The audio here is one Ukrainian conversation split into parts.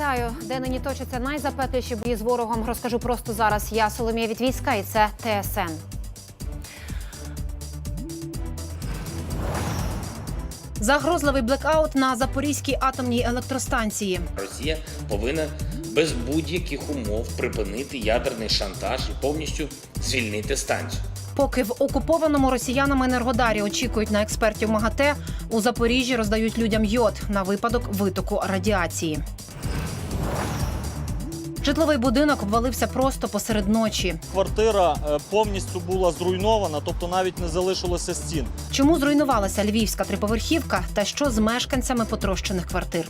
Вітаю, де нині точаться найзапекліші бої з ворогом. Розкажу просто зараз. Я Соломія Вітвійська і це ТСН. Загрозливий блекаут на Запорізькій атомній електростанції. Росія повинна без будь-яких умов припинити ядерний шантаж і повністю звільнити станцію. Поки в окупованому росіянами енергодарі очікують на експертів МАГАТЕ, у Запоріжжі роздають людям йод на випадок витоку радіації. Житловий будинок обвалився просто посеред ночі. Квартира е, повністю була зруйнована, тобто навіть не залишилося стін. Чому зруйнувалася львівська триповерхівка та що з мешканцями потрощених квартир?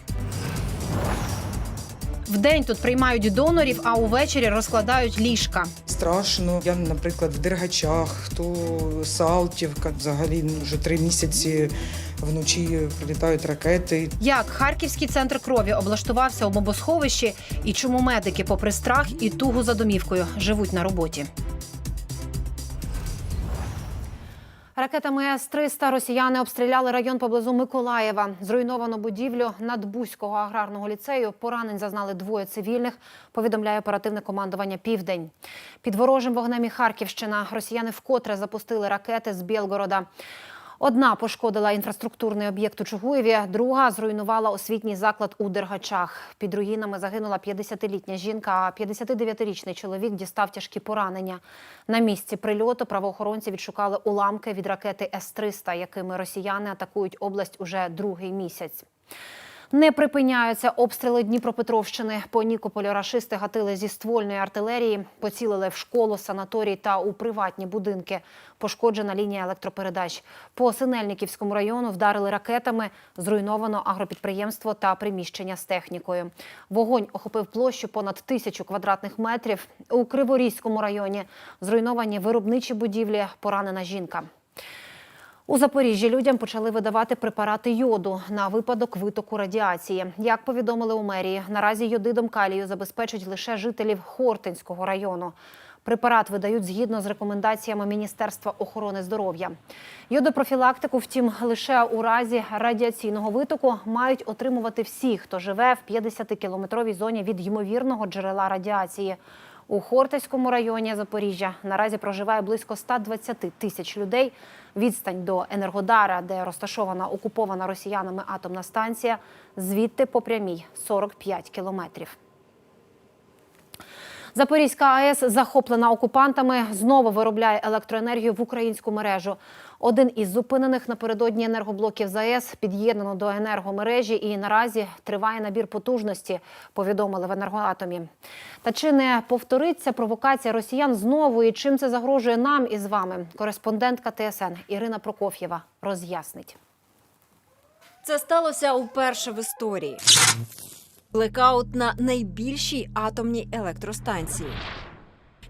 Вдень тут приймають донорів, а увечері розкладають ліжка. Страшно. Я, наприклад, в Дергачах, то Салтівка. Взагалі ну, вже три місяці вночі прилітають ракети. Як харківський центр крові облаштувався у бомбосховищі, і чому медики, попри страх і тугу за домівкою, живуть на роботі. Ракетами С-300 росіяни обстріляли район поблизу Миколаєва. Зруйновано будівлю надбузького аграрного ліцею. Поранень зазнали двоє цивільних, повідомляє оперативне командування Південь. Під ворожим вогнем і Харківщина росіяни вкотре запустили ракети з Білгорода. Одна пошкодила інфраструктурний об'єкт у Чугуєві, друга зруйнувала освітній заклад у Дергачах. Під руїнами загинула 50-літня жінка, а 59-річний чоловік дістав тяжкі поранення. На місці прильоту правоохоронці відшукали уламки від ракети С-300, якими росіяни атакують область уже другий місяць. Не припиняються обстріли Дніпропетровщини. По Нікополю рашисти гатили зі ствольної артилерії, поцілили в школу, санаторій та у приватні будинки. Пошкоджена лінія електропередач. По Синельниківському району вдарили ракетами. Зруйновано агропідприємство та приміщення з технікою. Вогонь охопив площу понад тисячу квадратних метрів. У Криворізькому районі зруйновані виробничі будівлі, поранена жінка. У Запоріжжі людям почали видавати препарати йоду на випадок витоку радіації. Як повідомили у мерії, наразі йодидом калію забезпечать лише жителів Хортинського району. Препарат видають згідно з рекомендаціями Міністерства охорони здоров'я. Йодопрофілактику, втім, лише у разі радіаційного витоку мають отримувати всі, хто живе в 50-кілометровій зоні від ймовірного джерела радіації. У Хортицькому районі Запоріжжя наразі проживає близько 120 тисяч людей. Відстань до Енергодара, де розташована окупована росіянами атомна станція, звідти по прямій 45 кілометрів. Запорізька АЕС, захоплена окупантами, знову виробляє електроенергію в українську мережу. Один із зупинених напередодні енергоблоків ЗАЕС під'єднано до енергомережі і наразі триває набір потужності, повідомили в енергоатомі. Та чи не повториться провокація росіян знову і чим це загрожує нам із вами? Кореспондентка ТСН Ірина Прокоф'єва роз'яснить. Це сталося уперше в історії. Блекаут на найбільшій атомній електростанції.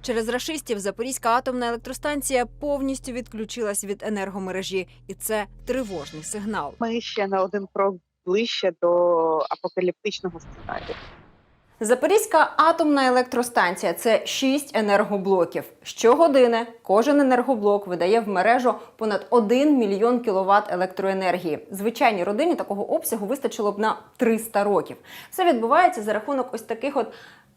Через рашистів Запорізька атомна електростанція повністю відключилась від енергомережі, і це тривожний сигнал. ми ще на один крок ближче до апокаліптичного сценарію. Запорізька атомна електростанція це шість енергоблоків. Щогодини кожен енергоблок видає в мережу понад 1 мільйон кіловат електроенергії. Звичайній родині такого обсягу вистачило б на 300 років. Все відбувається за рахунок ось таких от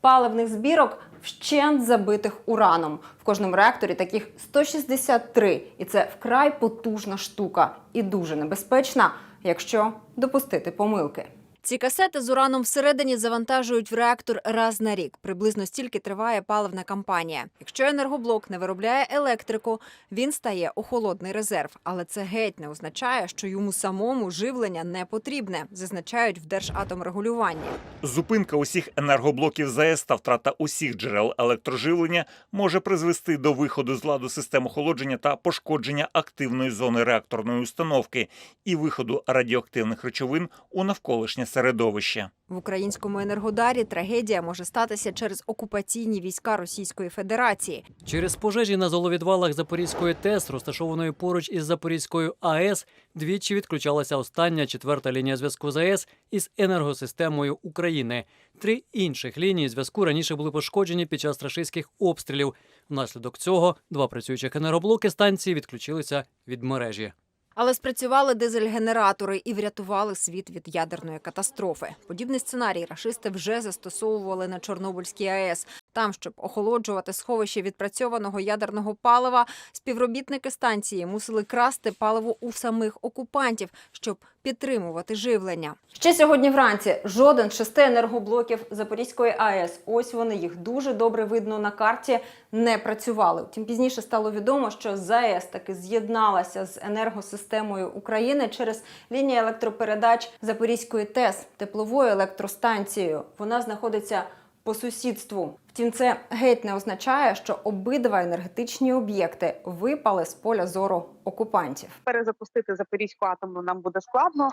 паливних збірок, вщент забитих ураном. В кожному реакторі таких 163. І це вкрай потужна штука і дуже небезпечна, якщо допустити помилки. Ці касети з ураном всередині завантажують в реактор раз на рік. Приблизно стільки триває паливна кампанія. Якщо енергоблок не виробляє електрику, він стає у холодний резерв. Але це геть не означає, що йому самому живлення не потрібне, зазначають в Держатомрегулюванні. Зупинка усіх енергоблоків ЗАЕС та втрата усіх джерел електроживлення може призвести до виходу з ладу систем охолодження та пошкодження активної зони реакторної установки і виходу радіоактивних речовин у навколишнє середовище. В українському енергодарі трагедія може статися через окупаційні війська Російської Федерації. Через пожежі на золовідвалах Запорізької ТЕС, розташованої поруч із Запорізькою АЕС, двічі відключалася остання четверта лінія зв'язку ЗАЕС із енергосистемою України. Три інших лінії зв'язку раніше були пошкоджені під час рашистських обстрілів. Внаслідок цього два працюючих енергоблоки станції відключилися від мережі. Але спрацювали дизель-генератори і врятували світ від ядерної катастрофи. Подібний сценарій рашисти вже застосовували на Чорнобильській АЕС. Там, щоб охолоджувати сховище відпрацьованого ядерного палива, співробітники станції мусили красти паливо у самих окупантів, щоб підтримувати живлення. Ще сьогодні вранці жоден з шести енергоблоків Запорізької АЕС, ось вони їх дуже добре видно на карті, не працювали. Тим пізніше стало відомо, що ЗАЕС таки з'єдналася з енергосистемою України через лінії електропередач Запорізької ТЕС тепловою електростанцією. Вона знаходиться по сусідству. Втім, це геть не означає, що обидва енергетичні об'єкти випали з поля зору окупантів. Перезапустити Запорізьку атомну нам буде складно,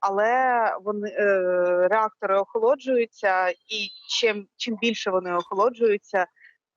але вони е, реактори охолоджуються, і чим чим більше вони охолоджуються,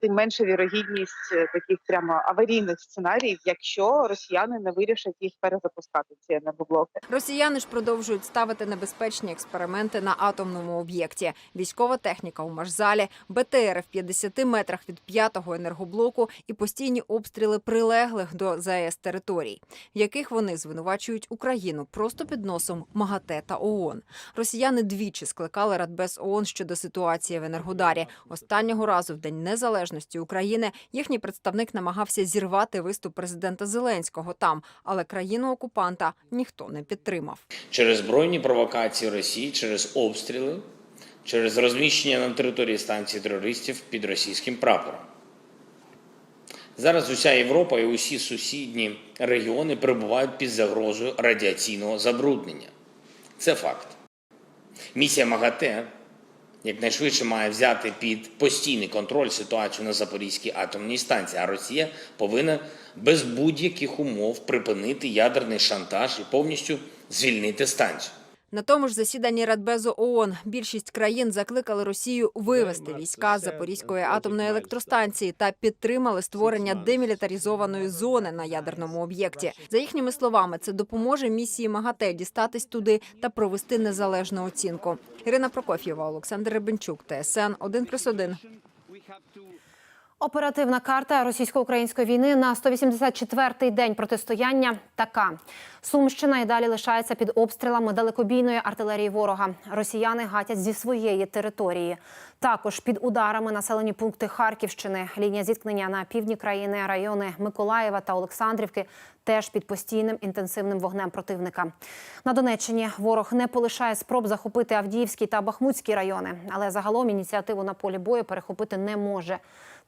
тим менша вірогідність е, таких прямо аварійних сценаріїв, якщо росіяни не вирішать їх перезапускати. Ці енергоблоки. Росіяни ж продовжують ставити небезпечні експерименти на атомному об'єкті. Військова техніка у Машзалі, БТР в 50 метрах від п'ятого енергоблоку і постійні обстріли прилеглих до ЗАЕС територій, в яких вони звинувачують Україну просто під носом МАГАТЕ та ООН. Росіяни двічі скликали Радбез ООН щодо ситуації в Енергодарі. Останнього разу в День Незалежності України їхній представник намагався зірвати виступ президента Зеленського там, але країну окупанта ніхто не підтримав. через збройні провокації Росії, через обстріли, через розміщення на території станції терористів під російським прапором. Зараз уся Європа і усі сусідні регіони перебувають під загрозою радіаційного забруднення. Це факт. Місія МАГАТЕ якнайшвидше має взяти під постійний контроль ситуацію на Запорізькій атомній станції, а Росія повинна без будь-яких умов припинити ядерний шантаж і повністю звільнити станцію. На тому ж засіданні Радбезу ООН більшість країн закликали Росію вивести війська з Запорізької атомної електростанції та підтримали створення демілітаризованої зони на ядерному об'єкті. За їхніми словами, це допоможе місії МАГАТЕ дістатись туди та провести незалежну оцінку. Ірина Прокоф'єва, Олександр Рибенчук, ТСН 1+,1. Оперативна карта російсько-української війни на 184-й день протистояння така. Сумщина і далі лишається під обстрілами далекобійної артилерії ворога. Росіяни гатять зі своєї території. Також під ударами населені пункти Харківщини. Лінія зіткнення на півдні країни, райони Миколаєва та Олександрівки теж під постійним інтенсивним вогнем противника. На Донеччині ворог не полишає спроб захопити Авдіївський та Бахмутський райони, але загалом ініціативу на полі бою перехопити не може.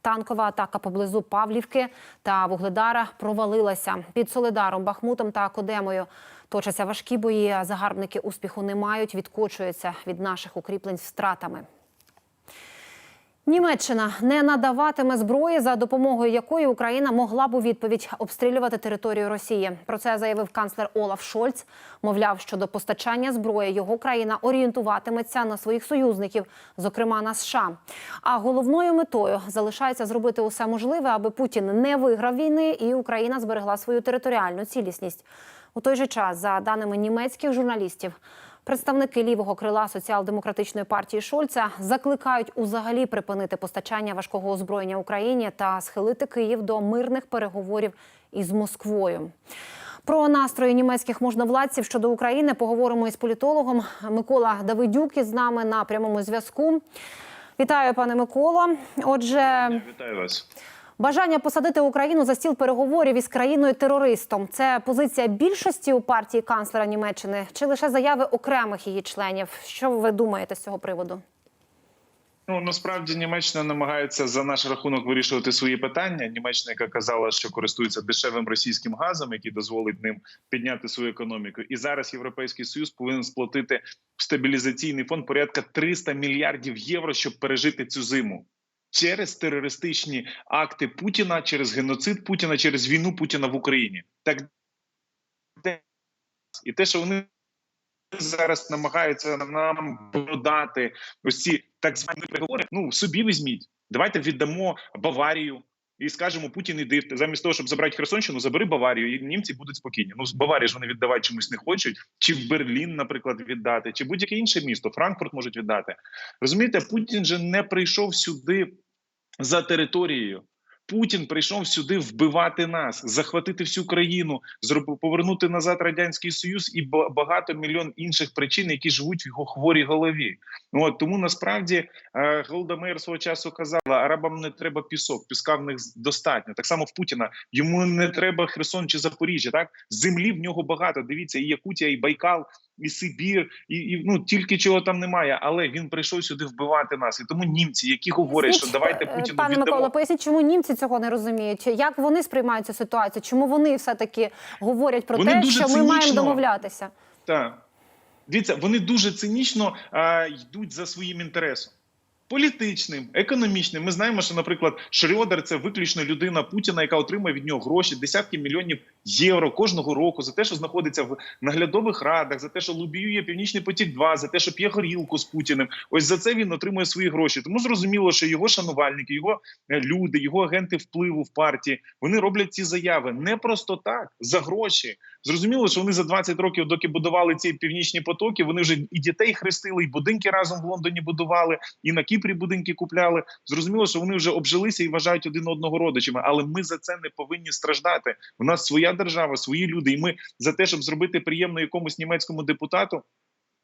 Танкова атака поблизу Павлівки та Вугледара провалилася. Під Солидаром, Бахмутом та Академою. точаться важкі бої. а Загарбники успіху не мають, відкочуються від наших укріплень з втратами. Німеччина не надаватиме зброї, за допомогою якої Україна могла б у відповідь обстрілювати територію Росії. Про це заявив канцлер Олаф Шольц. Мовляв, щодо постачання зброї його країна орієнтуватиметься на своїх союзників, зокрема на США. А головною метою залишається зробити усе можливе, аби Путін не виграв війни і Україна зберегла свою територіальну цілісність. У той же час, за даними німецьких журналістів, Представники лівого крила соціал-демократичної партії Шольца закликають узагалі припинити постачання важкого озброєння Україні та схилити Київ до мирних переговорів із Москвою. Про настрої німецьких можновладців щодо України поговоримо із політологом Микола Давидюк із нами на прямому зв'язку. Вітаю, пане Микола. Отже, Вітаю вас. Бажання посадити Україну за стіл переговорів із країною-терористом це позиція більшості у партії канцлера Німеччини чи лише заяви окремих її членів? Що ви думаєте з цього приводу? Ну насправді Німеччина намагається за наш рахунок вирішувати свої питання. Німеччина, яка казала, що користується дешевим російським газом, який дозволить ним підняти свою економіку. І зараз Європейський Союз повинен сплатити в стабілізаційний фонд порядка 300 мільярдів євро, щоб пережити цю зиму. Через терористичні акти Путіна, через геноцид Путіна, через війну Путіна в Україні. Так і те, що вони зараз намагаються нам продати ось ці так звані переговори. Ну собі візьміть. Давайте віддамо Баварію і скажемо Путін іди замість того, щоб забрати Херсонщину, забери Баварію, і німці будуть спокійні. Ну з Баварії ж вони віддавати чомусь не хочуть, чи в Берлін, наприклад, віддати, чи будь-яке інше місто. Франкфурт можуть віддати. Розумієте, Путін же не прийшов сюди за територією. Путін прийшов сюди вбивати нас, захватити всю країну, повернути назад радянський союз і багато мільйон інших причин, які живуть в його хворій голові. Ну, От тому насправді е, Голда свого часу казала: арабам не треба пісок, піска в них достатньо. Так само в Путіна йому не треба Херсон чи Запоріжжя. Так землі в нього багато. Дивіться, і Якутія, і Байкал, і Сибір, і, і ну тільки чого там немає. Але він прийшов сюди вбивати нас. І тому німці, які говорять, що давайте е, Путіну пане віддамо. Микола, поясніть, чому німці цього не розуміють? Як вони сприймають цю ситуацію? Чому вони все таки говорять про Вони те, що ми маємо домовлятися? Так. Дивіться, вони дуже цинічно а, йдуть за своїм інтересом. Політичним, економічним. Ми знаємо, що, наприклад, Шрёдер – це виключно людина Путіна, яка отримує від нього гроші, десятки мільйонів євро кожного року за те, що знаходиться в наглядових радах, за те, що лобіює Північний потік 2 за те, що п'є горілку з Путіним. Ось за це він отримує свої гроші. Тому зрозуміло, що його шанувальники, його е, люди, його агенти впливу в партії, вони роблять ці заяви не просто так, за гроші. Зрозуміло, що вони за 20 років, доки будували ці північні потоки, вони вже і дітей хрестили, і будинки разом в Лондоні будували, і на Кіпрі будинки купляли. Зрозуміло, що вони вже обжилися і вважають один одного родичами. Але ми за це не повинні страждати. У нас своя держава, свої люди, і ми за те, щоб зробити приємно якомусь німецькому депутату.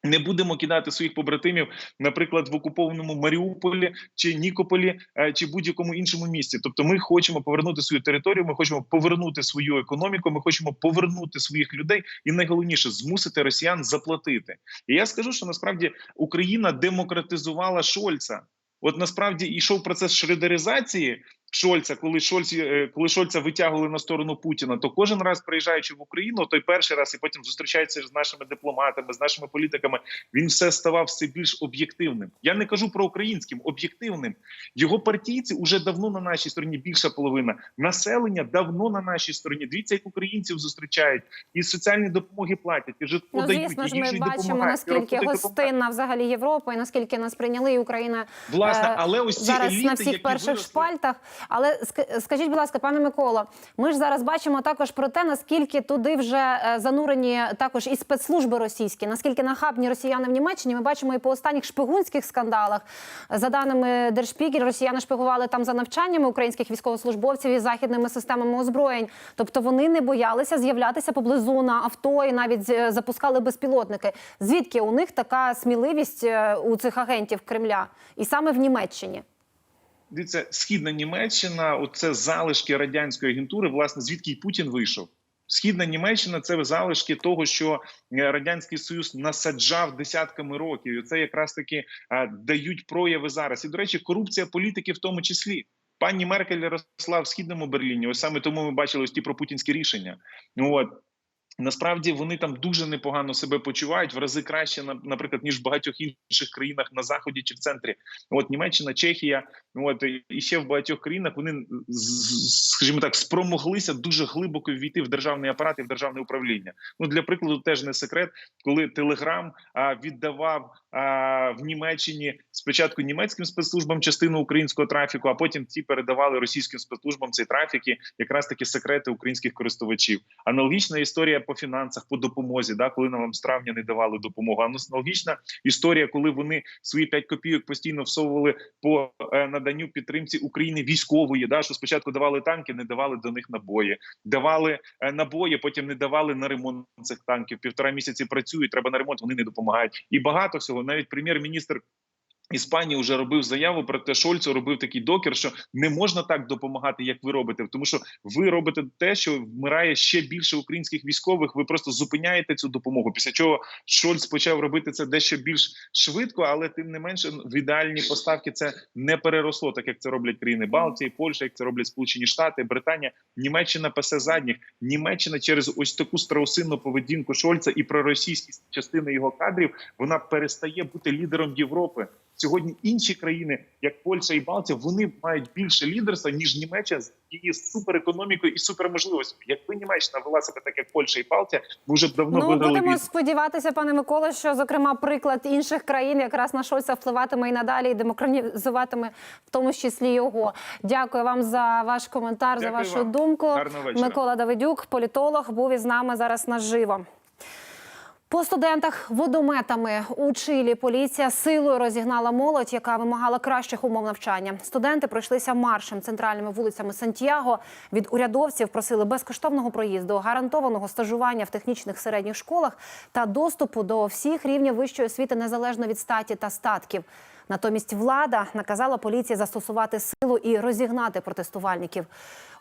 Не будемо кидати своїх побратимів, наприклад, в окупованому Маріуполі чи Нікополі е, чи будь-якому іншому місці. Тобто, ми хочемо повернути свою територію, ми хочемо повернути свою економіку, ми хочемо повернути своїх людей, і найголовніше змусити росіян заплатити. І я скажу, що насправді Україна демократизувала Шольца. От насправді йшов процес шредеризації Шольца, коли Шольц, е, коли Шольца витягували на сторону Путіна, то кожен раз приїжджаючи в Україну, той перший раз і потім зустрічається з нашими дипломатами, з нашими політиками. Він все ставав все більш об'єктивним. Я не кажу про українським, об'єктивним. Його партійці вже давно на нашій стороні, більша половина населення давно на нашій стороні. Дивіться, як українців зустрічають, і соціальні допомоги платять, і житло Ну, дають, звісно ж, ми бачимо, наскільки гостинна взагалі Європа, і наскільки нас прийняли, і Україна Власне, е, але ось ці зараз еліти, на всіх перших виросли- шпальтах. Але скажіть, будь ласка, пане Микола, ми ж зараз бачимо також про те, наскільки туди вже е, занурені також і спецслужби російські, наскільки нахабні росіяни в Німеччині. Ми бачимо і по останніх шпигунських скандалах. За даними Держпігель, росіяни шпигували там за навчаннями українських військовослужбовців і західними системами озброєнь. Тобто вони не боялися з'являтися поблизу на авто і навіть е, запускали безпілотники. Звідки у них така сміливість е, у цих агентів Кремля, і саме в Німеччині? Дивіться, східна Німеччина, оце залишки радянської агентури, власне, звідки й Путін вийшов. Східна Німеччина це залишки того, що е, радянський союз насаджав десятками років. І це якраз таки е, дають прояви зараз. І до речі, корупція політики в тому числі. Пані Меркель росла в східному Берліні. Ось саме тому ми бачили ось ті пропутінські рішення. Ну от Насправді вони там дуже непогано себе почувають в рази краще, на- наприклад, ніж в багатьох інших країнах на заході чи в центрі. От Німеччина, Чехія, от і ще в багатьох країнах вони, скажімо так, спромоглися дуже глибоко ввійти в державний апарат і в державне управління. Ну для прикладу, теж не секрет, коли Телеграм віддавав в Німеччині спочатку німецьким спецслужбам частину українського трафіку, а потім ці передавали російським спецслужбам цей трафік, і якраз таки секрети українських користувачів. Аналогічна історія по фінансах, по допомозі, да, коли нам з травня не давали допомогу. Аналогічна історія, коли вони свої 5 копійок постійно всовували по е, наданню підтримці України військової. Да, що спочатку давали танки, не давали до них набої, давали е, набої, потім не давали на ремонт цих танків. Півтора місяці працюють, треба на ремонт. Вони не допомагають. І багато всього. Навіть прем'єр-міністр Іспанії вже робив заяву про те, Шольцу робив такий докер, що не можна так допомагати, як ви робите, тому що ви робите те, що вмирає ще більше українських військових. Ви просто зупиняєте цю допомогу. Після чого Шольц почав робити це дещо більш швидко, але тим не менше в ідеальні поставки це не переросло, так як це роблять країни Балтії, Польща, як це роблять Сполучені Штати, Британія, Німеччина пасе задніх. Німеччина через ось таку страусинну поведінку Шольца і проросійські частини його кадрів вона перестає бути лідером Європи. Сьогодні інші країни, як Польща і Балтія, вони мають більше лідерства ніж Німеччина з її суперекономікою і суперможливостями. Якби Німеччина вела себе так, як Польща і Балтія, ми вже б давно Ну будемо війну. сподіватися, пане Миколо, що зокрема приклад інших країн якраз на Шольца впливатиме і надалі, і демократизуватиме в тому числі його. Дякую вам за ваш коментар, за вашу вам. думку. Микола Давидюк, політолог, був із нами зараз наживо. По студентах водометами у Чилі поліція силою розігнала молодь, яка вимагала кращих умов навчання. Студенти пройшлися маршем центральними вулицями Сантьяго. Від урядовців просили безкоштовного проїзду, гарантованого стажування в технічних середніх школах та доступу до всіх рівнів вищої освіти незалежно від статі та статків. Натомість влада наказала поліції застосувати силу і розігнати протестувальників.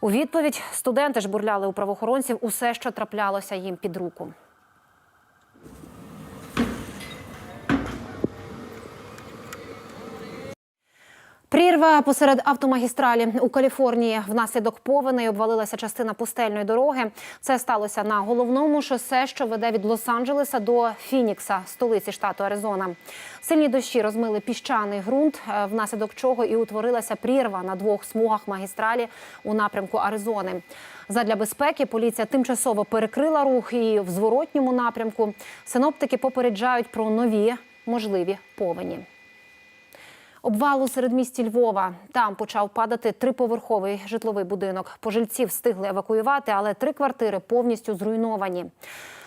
У відповідь студенти ж бурляли у правоохоронців усе, що траплялося їм під руку. Прірва посеред автомагістралі у Каліфорнії внаслідок повеней обвалилася частина пустельної дороги. Це сталося на головному шосе, що веде від Лос-Анджелеса до Фінікса, столиці штату Аризона. Сильні дощі розмили піщаний ґрунт, е, внаслідок чого і утворилася прірва на двох смугах магістралі у напрямку Аризони. Задля безпеки поліція тимчасово перекрила рух і в зворотньому напрямку. Синоптики попереджають про нові можливі повені. Обвал у середмісті Львова. Там почав падати триповерховий житловий будинок. Пожильців встигли евакуювати, але три квартири повністю зруйновані.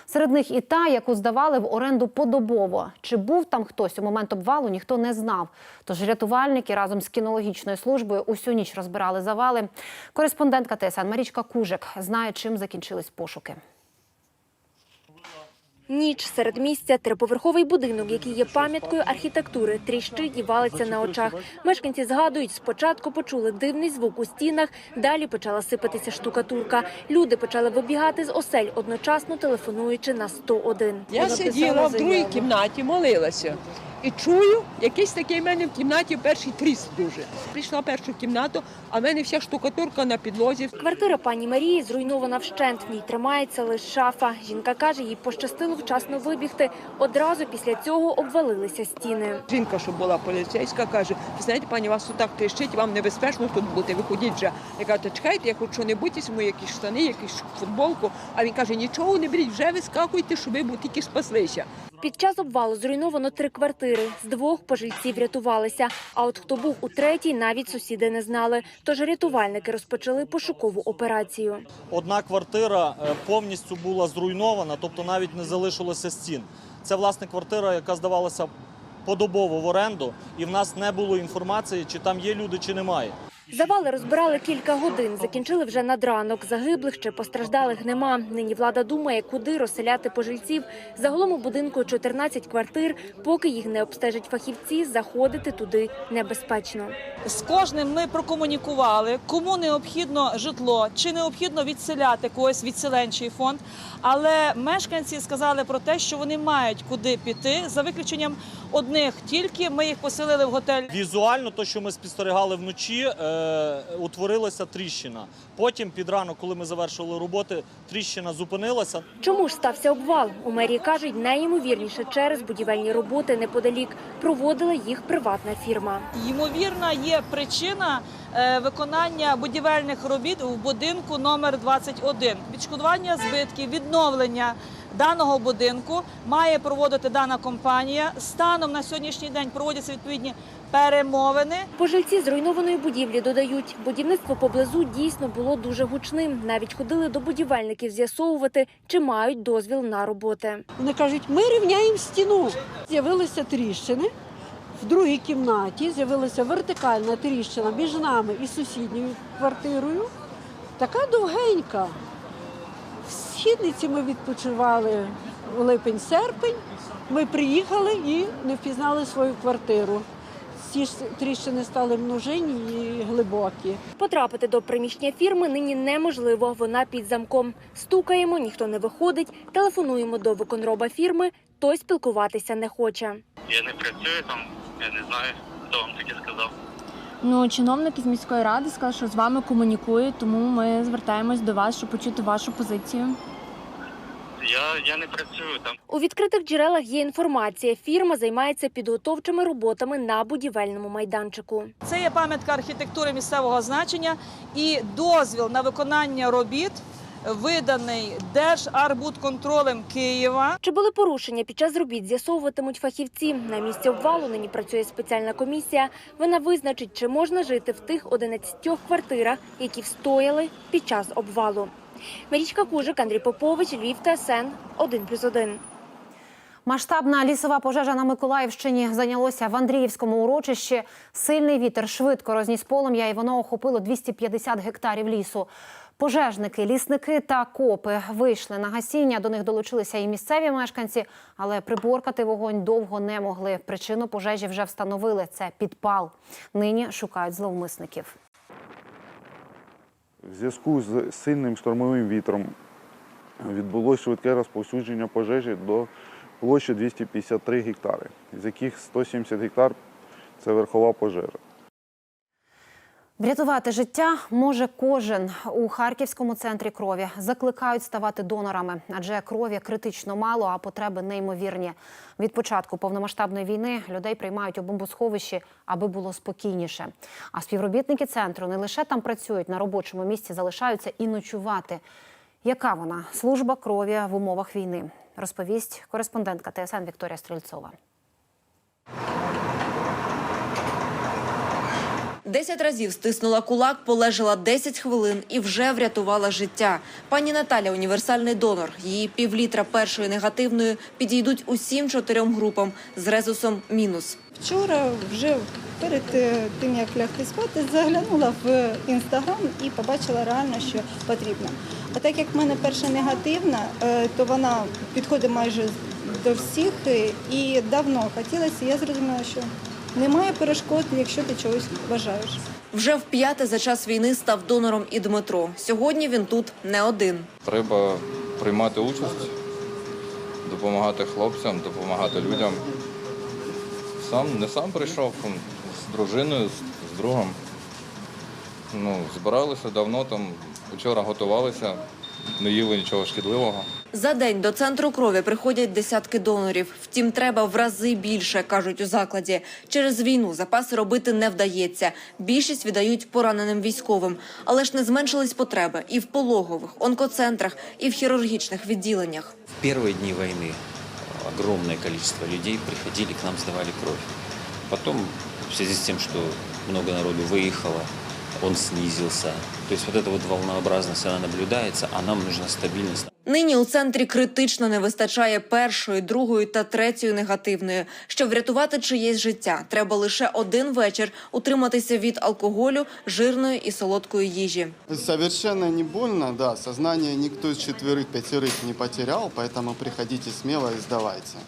Серед них і та, яку здавали в оренду подобово. Чи був там хтось у момент обвалу, ніхто не знав. Тож рятувальники разом з кінологічною службою усю ніч розбирали завали. Кореспондентка ТСН Марічка Кужик знає, чим закінчились пошуки. Ніч серед місця триповерховий будинок, який є пам'яткою архітектури, тріщить і валиться на очах. Мешканці згадують, спочатку почули дивний звук у стінах, далі почала сипатися штукатурка. Люди почали вибігати з осель, одночасно телефонуючи на 101. Я сиділа в другій кімнаті, молилася. І чую, якийсь такий в мене в кімнаті перший тріс дуже. Прийшла в першу кімнату, а в мене вся штукатурка на підлозі. Квартира пані Марії зруйнована вщент. В ній тримається лише шафа. Жінка каже, їй пощастило вчасно вибігти. Одразу після цього обвалилися стіни. Жінка, що була поліцейська, каже: ви знаєте, пані, вас тут так тріщить, вам небезпечно тут бути. Виходіть вже. Я кажу, то чекайте, я хочу що-небудь, мої якісь штани, якісь футболку. А він каже, нічого не беріть, вже вискакуйте, щоб ви тільки спаслися. Під час обвалу зруйновано три квартири. З двох пожильців рятувалися. А от хто був у третій, навіть сусіди не знали. Тож рятувальники розпочали пошукову операцію. Одна квартира е, повністю була зруйнована, тобто навіть не залишилося стін. Це власне квартира, яка здавалася подобово в оренду, і в нас не було інформації, чи там є люди, чи немає. Завали розбирали кілька годин. Закінчили вже над ранок. Загиблих чи постраждалих нема. Нині влада думає, куди розселяти пожильців. Загалом у будинку 14 квартир. Поки їх не обстежать фахівці, заходити туди небезпечно. З кожним ми прокомунікували, кому необхідно житло, чи необхідно відселяти когось відселенчий фонд. Але мешканці сказали про те, що вони мають куди піти, за виключенням одних тільки ми їх поселили в готель. Візуально, то, що ми спостерігали вночі, е, утворилася тріщина. Потім, під ранок, коли ми завершили роботи, тріщина зупинилася. Чому ж стався обвал? У мерії кажуть, найімовірніше через будівельні роботи неподалік проводила їх приватна фірма. Ймовірна є причина е, виконання будівельних робіт в будинку номер 21. Відшкодування збитків, відновлення даного будинку має проводити дана компанія. Станом на сьогоднішній день проводяться відповідні перемовини. Пожильці зруйнованої будівлі додають, будівництво поблизу дійсно було дуже гучним. Навіть ходили до будівельників з'ясовувати, чи мають дозвіл на роботи. Вони кажуть, ми рівняємо стіну. З'явилися тріщини. В другій кімнаті з'явилася вертикальна тріщина між нами і сусідньою квартирою. Така довгенька. Східниці ми відпочивали у липень-серпень. Ми приїхали і не впізнали свою квартиру. Ці ж тріщини стали множинні і глибокі. Потрапити до приміщення фірми нині неможливо. Вона під замком. Стукаємо, ніхто не виходить. Телефонуємо до виконроба фірми. Той спілкуватися не хоче. Я не працюю там, я не знаю, хто вам таке сказав. Ну, чиновники з міської ради сказали, що з вами комунікують, тому ми звертаємось до вас, щоб почути вашу позицію. Я, я не працюю там. У відкритих джерелах є інформація. Фірма займається підготовчими роботами на будівельному майданчику. Це є пам'ятка архітектури місцевого значення і дозвіл на виконання робіт виданий Держарбудконтролем Києва. Чи були порушення під час робіт з'ясовуватимуть фахівці. На місці обвалу нині працює спеціальна комісія. Вона визначить, чи можна жити в тих 11 квартирах, які встояли під час обвалу. Марічка Кужик, Андрій Попович, Львів ТСН 1+,1. Масштабна лісова пожежа на Миколаївщині зайнялося в Андріївському урочищі. Сильний вітер швидко розніс полум'я, і воно охопило 250 гектарів лісу. Пожежники, лісники та копи вийшли на гасіння. До них долучилися і місцеві мешканці, але приборкати вогонь довго не могли. Причину пожежі вже встановили. Це підпал. Нині шукають зловмисників. В зв'язку з сильним штормовим вітром відбулося швидке розповсюдження пожежі до площі 253 гектари, з яких 170 гектар це верхова пожежа. Врятувати життя може кожен у харківському центрі крові. Закликають ставати донорами, адже крові критично мало, а потреби неймовірні. Від початку повномасштабної війни людей приймають у бомбосховищі, аби було спокійніше. А співробітники центру не лише там працюють на робочому місці, залишаються і ночувати. Яка вона служба крові в умовах війни? Розповість кореспондентка ТСН Вікторія Стрільцова. Десять разів стиснула кулак, полежала 10 хвилин і вже врятувала життя. Пані Наталя – універсальний донор. Її півлітра першої негативної підійдуть усім чотирьом групам з резусом мінус. Вчора вже перед е, тим, як лягти спати, заглянула в інстаграм і побачила реально, що потрібно. А так як в мене перша негативна, е, то вона підходить майже до всіх е, і давно хотілося. Я зрозуміла, що немає перешкод, якщо ти чогось бажаєш. Вже вп'яте за час війни став донором і Дмитро. Сьогодні він тут не один. Треба приймати участь, допомагати хлопцям, допомагати людям. Сам не сам прийшов з дружиною, з, з другом. Ну, збиралися давно, там вчора готувалися, не їли нічого шкідливого. За день до центру крові приходять десятки донорів. Втім, треба в рази більше, кажуть у закладі. Через війну запаси робити не вдається. Більшість віддають пораненим військовим. Але ж не зменшились потреби і в пологових, онкоцентрах, і в хірургічних відділеннях. В первые дни войны огромное количество людей приходили к нам, сдавали кровь. Потом, в связи с тем, что много народу выехало, он снизился. То есть вот эта вот волнообразность, она наблюдается, а нам нужна стабильность. Нині у центрі критично не вистачає першої, другої та третьої негативної. Щоб врятувати чиєсь життя, треба лише один вечір утриматися від алкоголю, жирної і солодкої їжі. Совершенно не больно, да. Сознание никто из четверых-пятерых не потерял, поэтому приходите смело и сдавайте.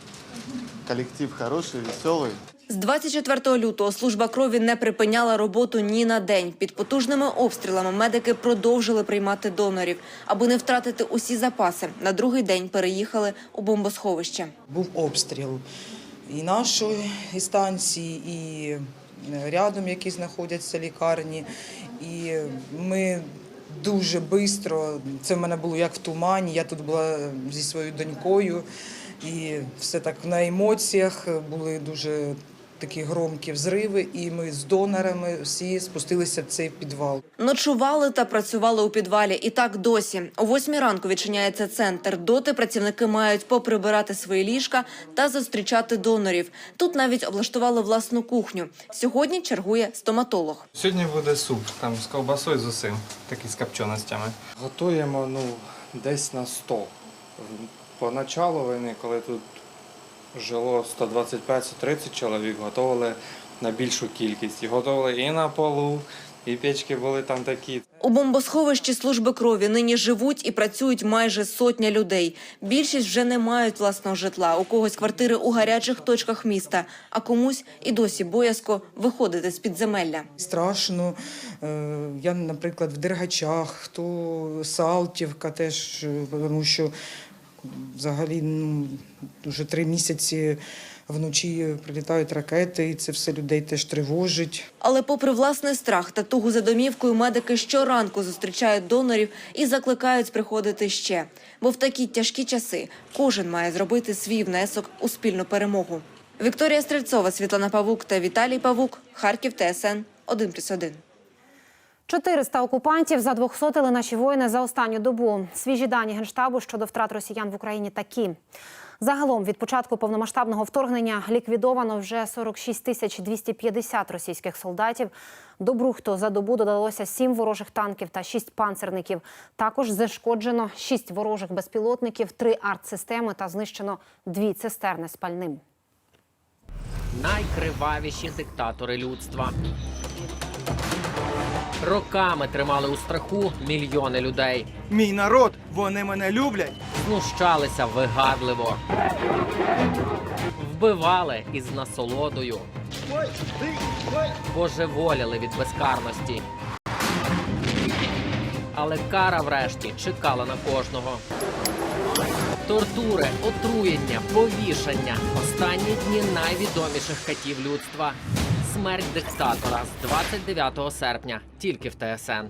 Коллектив хороший, веселый. З 24 лютого служба крові не припиняла роботу ні на день. Під потужними обстрілами медики продовжили приймати донорів, аби не втратити усі запаси. На другий день переїхали у бомбосховище. Був обстріл і нашої станції, і е, рядом, які знаходяться лікарні. І ми дуже швидко, це в мене було як в тумані. Я тут була зі своєю донькою, і все так на емоціях були дуже. Такі громкі взриви, і ми з донорами всі спустилися в цей підвал. Ночували та працювали у підвалі. І так досі. О восьмій ранку відчиняється центр. Доти працівники мають поприбирати свої ліжка та зустрічати донорів. Тут навіть облаштували власну кухню. Сьогодні чергує стоматолог. Сьогодні буде суп там з ковбасою з усім, такий з копченостями. Готуємо ну, десь на 100. Поначалу війни, коли тут жило 125-130 чоловік, готували на більшу кількість. І готували і на полу, і печки були там такі. У бомбосховищі служби крові нині живуть і працюють майже сотня людей. Більшість вже не мають власного житла. У когось квартири у гарячих точках міста, а комусь і досі боязко виходити з підземелля. Страшно. Е, Я, наприклад, в Дергачах, то Салтівка теж, е, тому що взагалі ну, вже три місяці вночі прилітають ракети, і це все людей теж тривожить. Але попри власний страх та тугу за домівкою, медики щоранку зустрічають донорів і закликають приходити ще. Бо в такі тяжкі часи кожен має зробити свій внесок у спільну перемогу. Вікторія Стрельцова, Світлана Павук та Віталій Павук. Харків ТСН 1+,1. 400 окупантів задвохсотили наші воїни за останню добу. Свіжі дані генштабу щодо втрат росіян в Україні такі. Загалом від початку повномасштабного вторгнення ліквідовано вже 46 тисяч 250 російських солдатів. До Брухту за добу додалося 7 ворожих танків та 6 панцерників. Також зашкоджено 6 ворожих безпілотників, 3 артсистеми та знищено 2 цистерни з пальним. найкривавіші диктатори людства. Роками тримали у страху мільйони людей. Мій народ, вони мене люблять. Знущалися вигадливо. Вбивали із насолодою. Божеволіли від безкарності. Але кара врешті чекала на кожного. Тортури, отруєння, повішання останні дні найвідоміших катів людства. Смерть диктатора з 29 серпня тільки в ТСН.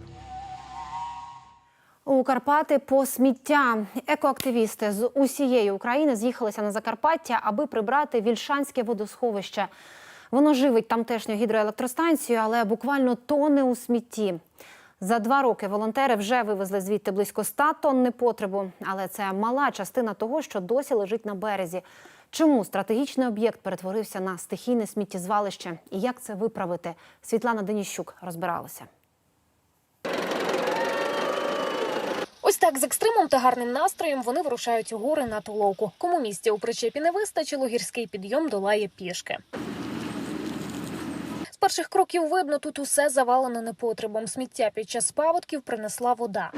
У Карпати по сміття екоактивісти з усієї України з'їхалися на Закарпаття, аби прибрати вільшанське водосховище. Воно живить тамтешню гідроелектростанцію, але буквально тоне у смітті. За два роки волонтери вже вивезли звідти близько 100 тонн непотребу, але це мала частина того, що досі лежить на березі. Чому стратегічний об'єкт перетворився на стихійне сміттєзвалище і як це виправити? Світлана Деніщук розбиралася. Ось так з екстримом та гарним настроєм вони вирушають у гори на толоку. Кому місця у причепі не вистачило, гірський підйом долає пішки. З перших кроків видно, тут усе завалено непотребом. Сміття під час паводків принесла вода.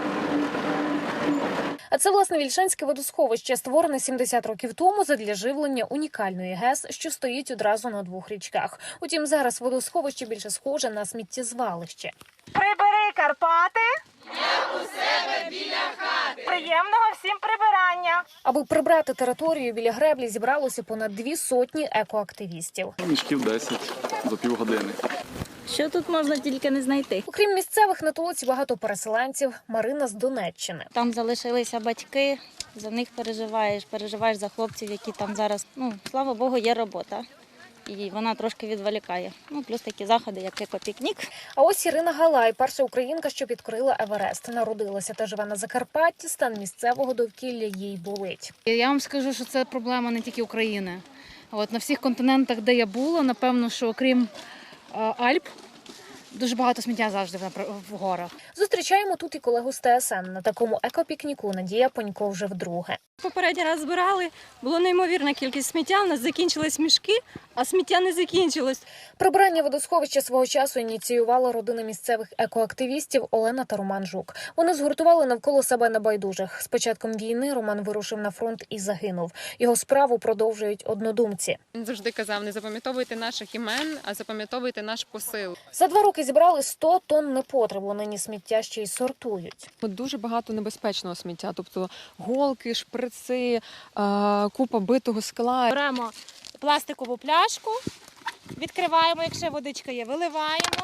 А це власне вільшанське водосховище, створене 70 років тому задля живлення унікальної ГЕС, що стоїть одразу на двох річках. Утім, зараз водосховище більше схоже на сміттєзвалище. Прибери Карпати. Як у себе біля хати. Приємного всім прибирання. Аби прибрати територію біля греблі, зібралося понад дві сотні екоактивістів. Мішків 10 за півгодини. Що тут можна тільки не знайти? Окрім місцевих на толоці багато переселенців. Марина з Донеччини. Там залишилися батьки, за них переживаєш, переживаєш за хлопців, які там зараз. Ну, слава Богу, є робота. І вона трошки відволікає. Ну, плюс такі заходи, як екопікнік. А ось Ірина Галай, перша українка, що підкорила Еверест. Народилася та живе на Закарпатті. Стан місцевого довкілля їй болить. Я вам скажу, що це проблема не тільки України. От на всіх континентах, де я була, напевно, що окрім Альп, дуже багато сміття завжди в, горах. Зустрічаємо тут і колегу з ТСН. На такому екопікніку Надія Понько вже вдруге. Попередній раз збирали, було неймовірна кількість сміття. У нас закінчились мішки, а сміття не закінчилось. Прибирання водосховища свого часу ініціювала родина місцевих екоактивістів Олена та Роман Жук. Вони згуртували навколо себе небайдужих. З початком війни Роман вирушив на фронт і загинув. Його справу продовжують однодумці. Він завжди казав: не запам'ятовуйте наших імен, а запам'ятовуйте наш посил. За два роки зібрали 100 тонн непотребу. Нині сміття ще й сортують. Дуже багато небезпечного сміття, тобто голки, шприци, купа битого скла. Беремо пластикову пляшку, відкриваємо, якщо водичка є, виливаємо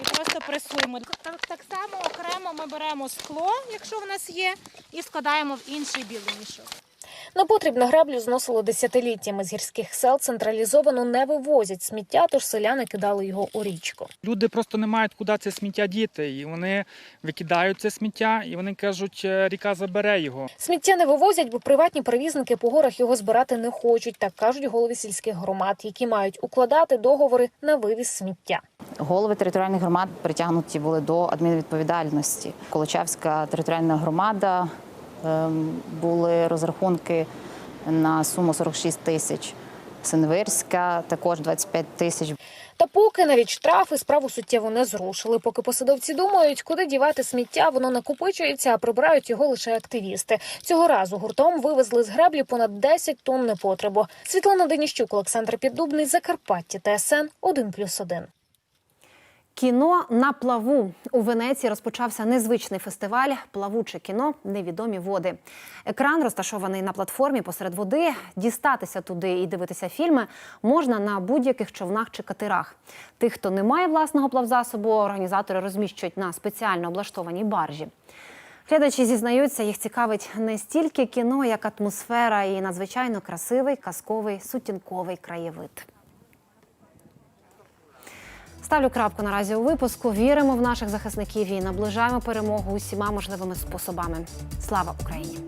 і просто пресуємо. Так, так само окремо ми беремо скло, якщо в нас є, і складаємо в інший білий мішок. Непотріб на граблю зносило десятиліттями з гірських сел. Централізовано не вивозять сміття, тож селяни кидали його у річку. Люди просто не мають куди це сміття діти, і вони викидають це сміття, і вони кажуть, «Е, ріка забере його. Сміття не вивозять, бо приватні перевізники по горах його збирати не хочуть. Так кажуть голови сільських громад, які мають укладати договори на вивіз сміття. Голови територіальних громад притягнуті були до адмінвідповідальності. Колочавська територіальна громада були розрахунки на суму 46 тисяч. Синвирська також 25 тисяч. Та поки навіть штрафи справу суттєво не зрушили. Поки посадовці думають, куди дівати сміття, воно накопичується, а прибирають його лише активісти. Цього разу гуртом вивезли з греблі понад 10 тонн непотребу. Світлана Деніщук, Олександр Піддубний, Закарпаття, ТСН 1+,1. Кіно на плаву у Венеції розпочався незвичний фестиваль Плавуче кіно Невідомі води. Екран розташований на платформі посеред води. Дістатися туди і дивитися фільми можна на будь-яких човнах чи катерах. Тих, хто не має власного плавзасобу, організатори розміщують на спеціально облаштованій баржі. Глядачі зізнаються, їх цікавить не стільки кіно, як атмосфера і надзвичайно красивий казковий сутінковий краєвид. Ставлю крапку наразі у випуску. Віримо в наших захисників і наближаємо перемогу усіма можливими способами. Слава Україні!